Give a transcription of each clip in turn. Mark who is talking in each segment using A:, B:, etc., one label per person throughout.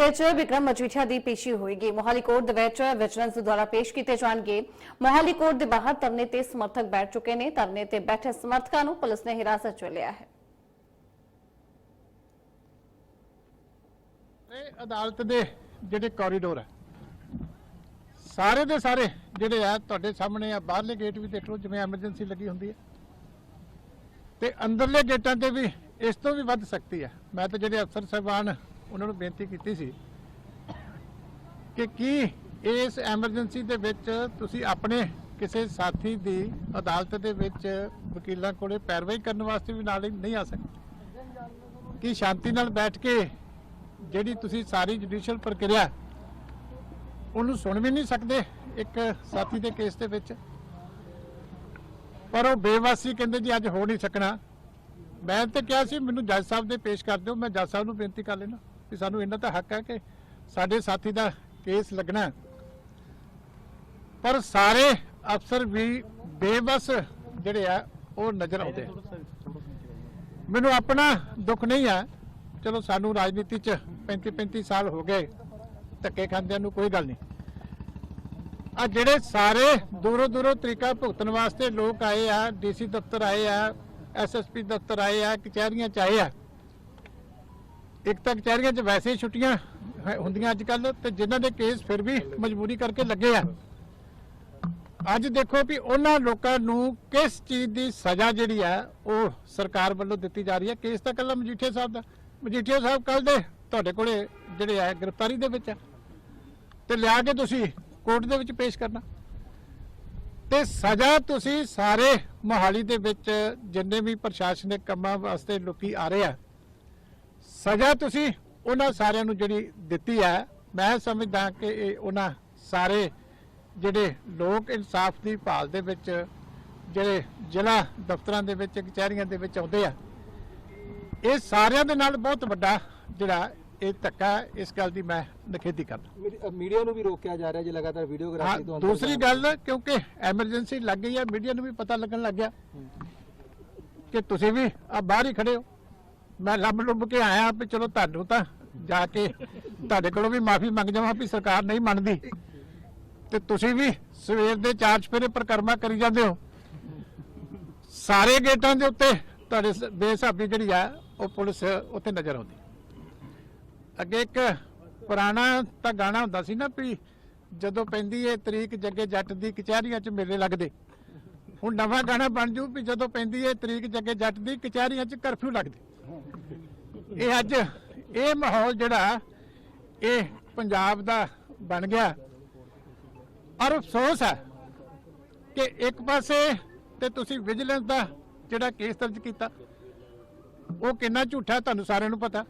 A: ਵਿੱਚ ਵਿਕਰਮ ਮਜੀਠੀਆ ਦੀ ਪੇਸ਼ੀ ਹੋਏਗੀ। ਮੋਹਾਲੀ ਕੋਰਟ ਦੇ ਵਿੱਚ ਵਿਜੀਲੈਂਸ ਦੁਆਰਾ ਪੇਸ਼ ਕੀਤੇ ਜਾਣਗੇ। ਮੋਹਾਲੀ ਕੋਰਟ ਦੇ ਬਾਹਰ ਧਰਨੇ ਤੇ ਸਮਰਥਕ ਬੈਠ ਚੁੱਕੇ ਨੇ। ਧਰਨੇ ਤੇ ਬੈਠੇ ਸਮਰਥਕਾਂ ਨੂੰ ਪੁਲਿਸ ਨੇ ਹਿਰਾਸਤ 'ਚ ਲਿਆ ਹੈ।
B: ਇਹ ਅਦਾਲਤ ਦੇ ਜਿਹੜੇ ਕੋਰੀਡੋਰ ਹੈ, ਸਾਰੇ ਦੇ ਸਾਰੇ ਜਿਹੜੇ ਆ ਤੁਹਾਡੇ ਸਾਹਮਣੇ ਆ, ਬਾਹਰਲੇ ਗੇਟ ਵੀ ਦੇਖ ਲਓ, ਜਿਵੇਂ ਐਮਰਜੈਂਸੀ ਲੱਗੀ ਹੁੰਦੀ ਹੈ। ਤੇ ਅੰਦਰਲੇ ਗੇਟਾਂ ਤੇ ਵੀ ਇਸ ਤੋਂ ਵੀ ਵੱਧ ਸਕਤੀ ਹੈ। ਮੈਂ ਤਾਂ ਜਿਹੜੇ ਅਫਸਰ ਸਾਹਿਬਾਨ ਉਹਨਾਂ ਨੂੰ ਬੇਨਤੀ ਕੀਤੀ ਸੀ ਕਿ ਕੀ ਇਸ ਐਮਰਜੈਂਸੀ ਦੇ ਵਿੱਚ ਤੁਸੀਂ ਆਪਣੇ ਕਿਸੇ ਸਾਥੀ ਦੀ ਅਦਾਲਤ ਦੇ ਵਿੱਚ ਵਕੀਲਾਂ ਕੋਲੇ ਪੈਰਵਾਈ ਕਰਨ ਵਾਸਤੇ ਵੀ ਨਾਲ ਨਹੀਂ ਆ ਸਕਦੇ? ਕੀ ਸ਼ਾਂਤੀ ਨਾਲ ਬੈਠ ਕੇ ਜਿਹੜੀ ਤੁਸੀਂ ਸਾਰੀ ਜੁਡੀਸ਼ੀਅਲ ਪ੍ਰਕਿਰਿਆ ਉਹਨੂੰ ਸੁਣ ਵੀ ਨਹੀਂ ਸਕਦੇ ਇੱਕ ਸਾਥੀ ਦੇ ਕੇਸ ਦੇ ਵਿੱਚ? ਪਰ ਉਹ ਬੇਵਾਸੀ ਕਹਿੰਦੇ ਜੀ, ਅੱਜ ਹੋ ਨਹੀਂ ਸਕਣਾ। ਮੈਂ ਤੇ ਕਿਹਾ ਸੀ, ਮੈਨੂੰ ਜੱਜ ਸਾਹਿਬ ਦੇ ਪੇਸ਼ ਕਰ ਦਿਓ, ਮੈਂ ਜੱਜ ਸਾਹਿਬ ਨੂੰ ਬੇਨਤੀ ਕਰ ਲੈਣਾ ਕਿ ਸਾਨੂੰ ਇਹਨਾਂ ਦਾ ਹੱਕ ਹੈ ਕਿ ਸਾਡੇ ਸਾਥੀ ਦਾ ਕੇਸ ਲੱਗਣਾ ਪਰ ਸਾਰੇ ਅਫਸਰ ਵੀ ਬੇਬਸ ਜਿਹੜੇ ਆ, ਉਹ ਨਜ਼ਰ ਆਉਂਦੇ ਮੈਨੂੰ ਆਪਣਾ ਦੁੱਖ ਨਹੀਂ ਆ। ਚਲੋ ਸਾਨੂੰ ਰਾਜਨੀਤੀ ਚ 35 35 ਸਾਲ ਹੋ ਗਏ, ਧੱਕੇ ਖਾਂਦਿਆਂ ਨੂੰ ਕੋਈ ਗੱਲ ਨਹੀਂ। ਆ ਜਿਹੜੇ ਸਾਰੇ ਦੂਰੋਂ ਦੂਰੋਂ ਤਰੀਕਾ ਭੁਗਤਣ ਵਾਸਤੇ ਲੋਕ ਆਏ ਆ, ਡੀਸੀ ਦਫ਼ਤਰ ਆਏ ਆ ਐਸਐਸਪੀ ਦਫ਼ਤਰ ਆਏ ਆ, ਕਚਹਿਰੀਆਂ ਚ ਆਏ ਆ ਇੱਕ ਤਾਂ ਕਚਹਿਰੀਆਂ 'ਚ ਵੈਸੇ ਹੀ ਛੁੱਟੀਆਂ ਹੈ- ਹੁੰਦੀਆਂ ਅੱਜ ਕੱਲ ਤੇ ਜਿਨ੍ਹਾਂ ਦੇ ਕੇਸ ਫਿਰ ਵੀ ਮਜਬੂਰੀ ਕਰਕੇ ਲੱਗੇ ਆ। ਅੱਜ ਦੇਖੋ ਵੀ ਉਹਨਾਂ ਲੋਕਾਂ ਨੂੰ ਕਿਸ ਚੀਜ਼ ਦੀ ਸਜ਼ਾ ਜਿਹੜੀ ਆ, ਉਹ ਸਰਕਾਰ ਵੱਲੋਂ ਦਿੱਤੀ ਜਾ ਰਹੀ ਹੈ ਕੇਸ ਤਾਂ ਕੱਲਾ ਮਜੀਠੀਆ ਸਾਹਿਬ ਦਾ ਮਜੀਠੀਆ ਸਾਹਿਬ ਕੱਲ ਦੇ ਤੁਹਾਡੇ ਕੋਲੇ ਜਿਹੜੇ ਆ, ਗ੍ਰਿਫਤਾਰੀ ਦੇ ਵਿੱਚ ਆ। ਤੇ ਲਿਆ ਕੇ ਤੁਸੀਂ ਕੋਰਟ ਦੇ ਵਿੱਚ ਪੇਸ਼ ਕਰਨਾ। ਤੇ ਸਜ਼ਾ ਤੁਸੀਂ ਸਾਰੇ ਮੋਹਾਲੀ ਦੇ ਵਿੱਚ ਜਿੰਨੇ ਵੀ ਪ੍ਰਸ਼ਾਸਨਿਕ ਕੰਮਾਂ ਵਾਸਤੇ ਲੋਕੀ ਆ ਰਹੇ ਆ ਸਜ਼ਾ ਤੁਸੀਂ ਉਹਨਾਂ ਸਾਰਿਆਂ ਨੂੰ ਜਿਹੜੀ ਦਿੱਤੀ ਹੈ ਮੈਂ ਸਮਝਦਾ ਕਿ ਇਹ ਉਹਨਾਂ ਸਾਰੇ ਜਿਹੜੇ ਲੋਕ ਇਨਸਾਫ ਦੀ ਭਾਲ ਦੇ ਵਿੱਚ ਜਿਹੜੇ ਜ਼ਿਲ੍ਹਾ ਦਫ਼ਤਰਾਂ ਦੇ ਵਿੱਚ ਕਚਹਿਰੀਆਂ ਦੇ ਵਿੱਚ ਆਉਂਦੇ ਆ ਇਹ ਸਾਰਿਆਂ ਦੇ ਨਾਲ ਬਹੁਤ ਵੱਡਾ ਜਿਹੜਾ ਇਹ ਧੱਕਾ ਇਸ ਗੱਲ ਦੀ ਮੈਂ ਨਿਖੇਧੀ ਕਰਦਾ
C: ਮੀਡੀ- ਮੀਡੀਆ ਨੂੰ ਵੀ ਰੋਕਿਆ ਜਾ ਰਿਹਾ ਜੀ ਲਗਾਤਾਰ ਵੀਡੀਓਗ੍ਰਾਫੀ ਤੋਂ
B: ਦੂਸਰੀ। ਗੱਲ ਕਿਉਂਕਿ ਐਮਰਜੈਂਸੀ ਲੱਗ ਗਈ ਹੈ ਮੀਡੀਆ ਨੂੰ ਵੀ ਪਤਾ ਲੱਗਣ ਲੱਗ ਗਿਆ ਕਿ ਤੁਸੀਂ ਵੀ ਆ ਬਾਹਰ ਹੀ ਖੜੇ ਹੋ ਮੈਂ ਲੱਭ ਲੁੱਭ ਕੇ ਆਇਆ ਵੀ ਚਲੋ ਤੁਹਾਨੂੰ ਤਾਂ ਜਾ ਕੇ ਤੁਹਾਡੇ ਕੋਲੋਂ ਵੀ ਮਾਫੀ ਮੰਗ ਜਾਵਾਂ ਵੀ ਸਰਕਾਰ ਨਹੀਂ ਮੰਨਦੀ। ਤੇ ਤੁਸੀਂ ਵੀ ਸਵੇਰ ਦੇ ਚਾਰ ਚਫੇਰੇ ਪ੍ਰਕਰਮਾ ਕਰੀ ਜਾਂਦੇ ਹੋ। ਸਾਰੇ ਗੇਟਾਂ ਦੇ ਉੱਤੇ ਤੁਹਾਡੇ ਸ- ਬੇਹਿਸਾਬੀ ਜਿਹੜੀ ਆ, ਉਹ ਪੁਲਿਸ ਉੱਥੇ ਨਜ਼ਰ ਆਉਂਦੀ। ਅੱਗੇ ਇੱਕ ਪੁਰਾਣਾ ਤਾਂ ਗਾਣਾ ਹੁੰਦਾ ਸੀ ਨਾ ਵੀ ਜਦੋਂ ਪੈਂਦੀ ਏ ਤਰੀਕ ਜੱਗੇ ਜੱਟ ਦੀ ਕਚਹਿਰੀਆਂ 'ਚ ਮੇਲੇ ਲੱਗਦੇ। ਹੁਣ ਨਵਾਂ ਗਾਣਾ ਬਣ ਜੂ ਵੀ ਜਦੋਂ ਪੈਂਦੀ ਏ ਤਰੀਕ ਜੱਗੇ ਜੱਟ ਦੀ, ਕਚਹਿਰੀਆਂ 'ਚ ਕਰਫਿਊ ਲੱਗਦੇ। ਇਹ ਅੱਜ ਇਹ ਮਾਹੌਲ ਜਿਹੜਾ, ਇਹ ਪੰਜਾਬ ਦਾ ਬਣ ਗਿਆ। ਔਰ ਅਫਸੋਸ ਹੈ ਕਿ ਇੱਕ ਪਾਸੇ ਤੇ ਤੁਸੀਂ ਵਿਜੀਲੈਂਸ ਦਾ ਜਿਹੜਾ ਕੇਸ ਦਰਜ ਕੀਤਾ, ਉਹ ਕਿੰਨਾ ਝੂਠਾ ਤੁਹਾਨੂੰ ਸਾਰਿਆਂ ਨੂੰ ਪਤਾ।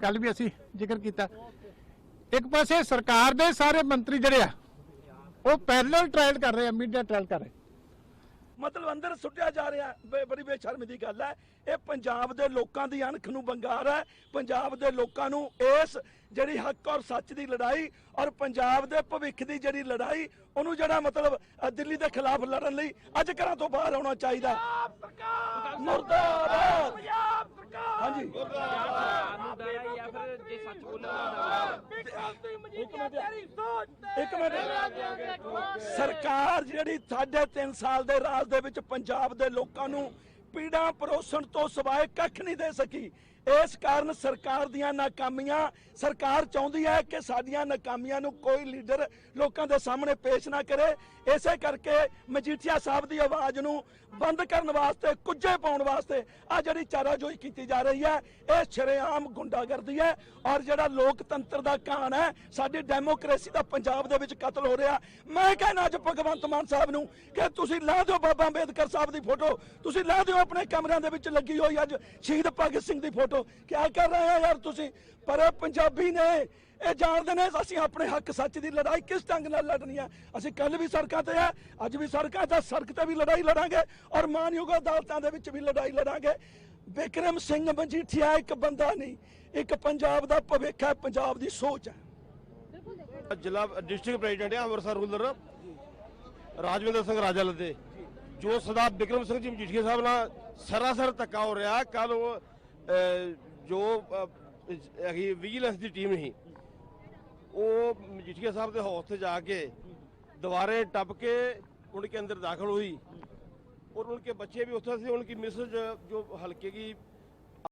B: ਕੱਲ ਵੀ ਅਸੀਂ ਜ਼ਿਕਰ ਕੀਤਾ। ਇੱਕ ਪਾਸੇ ਸਰਕਾਰ ਦੇ ਸਾਰੇ ਮੰਤਰੀ ਜਿਹੜੇ ਆ, ਉਹ ਪੈਰਲਲ ਟ੍ਰਾਇਲ ਕਰ ਰਹੇ ਆ ਮੀਡੀਆ ਟ੍ਰਾਇਲ ਕਰ ਰਹੇ।
D: ਮਤਲਬ ਅੰਦਰ ਸੁੱਟਿਆ ਜਾ ਰਿਹਾ ਬੜੀ ਬੇਸ਼ਰਮੀ ਦੀ ਗੱਲ ਹੈ। ਇਹ ਪੰਜਾਬ ਦੇ ਲੋਕਾਂ ਦੀ ਅਣਖ ਨੂੰ ਬੰਗਾਰ ਹੈ। ਪੰਜਾਬ ਦੇ ਲੋਕਾਂ ਨੂੰ ਇਸ ਜਿਹੜੀ ਹੱਕ ਔਰ ਸੱਚ ਦੀ ਲੜਾਈ ਔਰ ਪੰਜਾਬ ਦੇ ਭਵਿੱਖ ਦੀ ਜਿਹੜੀ ਲੜਾਈ ਉਹਨੂੰ ਜਿਹੜਾ ਮਤਲਬ ਦਿੱਲੀ ਦੇ ਖਿਲਾਫ ਲੜਨ ਲਈ ਅੱਜ ਘਰਾਂ ਤੋਂ ਬਾਹਰ ਆਉਣਾ ਚਾਹੀਦਾ। ਮੁਰਦਾਬਾਦ! ਹਾਂਜੀ। ਇੱਕ ਮਿੰਟ ਸਰਕਾਰ ਜਿਹੜੀ ਸਾਢੇ 3 ਸਾਲ ਦੇ ਰਾਜ ਦੇ ਵਿੱਚ ਪੰਜਾਬ ਦੇ ਲੋਕਾਂ ਨੂੰ ਪੀੜਾਂ ਪਰੋਸਣ ਤੋਂ ਸਿਵਾਏ ਕੱਖ ਨਹੀਂ ਦੇ ਸਕੀ। ਇਸ ਕਾਰਨ ਸਰਕਾਰ ਦੀਆਂ ਨਾਕਾਮੀਆਂ, ਸਰਕਾਰ ਚਾਹੁੰਦੀ ਹੈ ਕਿ ਸਾਡੀਆਂ ਨਾਕਾਮੀਆਂ ਨੂੰ ਕੋਈ ਲੀਡਰ ਲੋਕਾਂ ਦੇ ਸਾਹਮਣੇ ਪੇਸ਼ ਨਾ ਕਰੇ। ਇਸੇ ਕਰਕੇ ਮਜੀਠੀਆ ਸਾਹਿਬ ਦੀ ਆਵਾਜ਼ ਨੂੰ ਬੰਦ ਕਰਨ ਵਾਸਤੇ, ਕੁੱਜੇ ਪਾਉਣ ਵਾਸਤੇ ਆ ਜਿਹੜੀ ਚਾਰਾਜੋਈ ਕੀਤੀ ਜਾ ਰਹੀ ਹੈ, ਇਹ ਸ਼ਰੇਆਮ ਗੁੰਡਾਗਰਦੀ ਹੈ ਔਰ ਜਿਹੜਾ ਲੋਕਤੰਤਰ ਦਾ ਕਾਨ ਹੈ, ਸਾਡੀ ਡੈਮੋਕ੍ਰੇਸੀ ਦਾ ਪੰਜਾਬ ਦੇ ਵਿੱਚ ਕਤਲ ਹੋ ਰਿਹਾ। ਮੈਂ ਕਹਿੰਦਾ ਅੱਜ ਭਗਵੰਤ ਮਾਨ ਸਾਹਿਬ ਨੂੰ ਕਿ ਤੁਸੀਂ ਲਾ ਦਿਓ ਬਾਬਾ ਅੰਬੇਦਕਰ ਸਾਹਿਬ ਦੀ ਫੋਟੋ, ਤੁਸੀਂ ਲਾ ਦਿਓ ਆਪਣੇ ਕਮਰਿਆਂ ਦੇ ਵਿੱਚ ਲੱਗੀ ਹੋਈ ਅੱਜ ਸ਼ਹੀਦ ਭਗਤ ਸਿੰਘ ਦੀ ਫੋਟੋ। ਕਿਆ ਕਰ ਰਹੇ ਹੋ ਯਾਰ ਤੁਸੀਂ? ਪਰ ਇਹ ਪੰਜਾਬੀ ਨੇ, ਇਹ ਜਾਣਦੇ ਨੇ ਅਸੀਂ ਆਪਣੇ ਹੱਕ ਸੱਚ ਦੀ ਲੜਾਈ ਕਿਸ ਢੰਗ ਨਾਲ ਲੜਨੀ ਹੈ? ਅਸੀਂ ਕੱਲ ਵੀ ਸੜਕਾਂ ਤੇ ਆ, ਅੱਜ ਵੀ ਸੜਕਾਂ ਤੇ, ਸੜਕ ਤੇ ਵੀ ਲੜਾਈ ਲੜਾਂਗੇ ਔਰ ਮਾਨਯੋਗ ਅਦਾਲਤਾਂ ਦੇ ਵਿੱਚ ਵੀ ਲੜਾਈ ਲੜਾਂਗੇ। ਵਿਕਰਮ ਸਿੰਘ ਮਜੀਠੀਆ ਇੱਕ ਬੰਦਾ ਨਹੀਂ, ਇੱਕ ਪੰਜਾਬ ਦਾ ਭਵਿੱਖ ਹੈ, ਪੰਜਾਬ ਦੀ ਸੋਚ ਹੈ।
E: ਜ਼ਿਲ੍ਹਾ ਡਿਸਟ੍ਰਿਕਟ ਪ੍ਰੈਜ਼ੀਡੈਂਟ ਹੈ ਅੰਮ੍ਰਿਤਸਰ ਰੂਲਰ ਰਾਜਵਿੰਦਰ ਸਿੰਘ ਰਾਜਾ ਲੱਦੇ। ਜੋ ਸਰਦਾਰ ਬਿਕਰਮ ਸਿੰਘ ਜੀ ਮਜੀਠੀਆ ਸਾਹਿਬ ਨਾਲ ਸਰਾਸਰ ਧੱਕਾ ਹੋ ਰਿਹਾ ਕੱਲ ਉਹ ਜੋ ਅਹ, ਹੈਗੀ ਵਿਜੀਲੈਂਸ ਦੀ ਟੀਮ ਸੀ वो मजीठिया साहब के हाउस से जाके दोबारे टप के उनके अंदर दाखिल हुई और उनके बच्चे भी उत्थे थे उनकी मिसेज जो हल्के की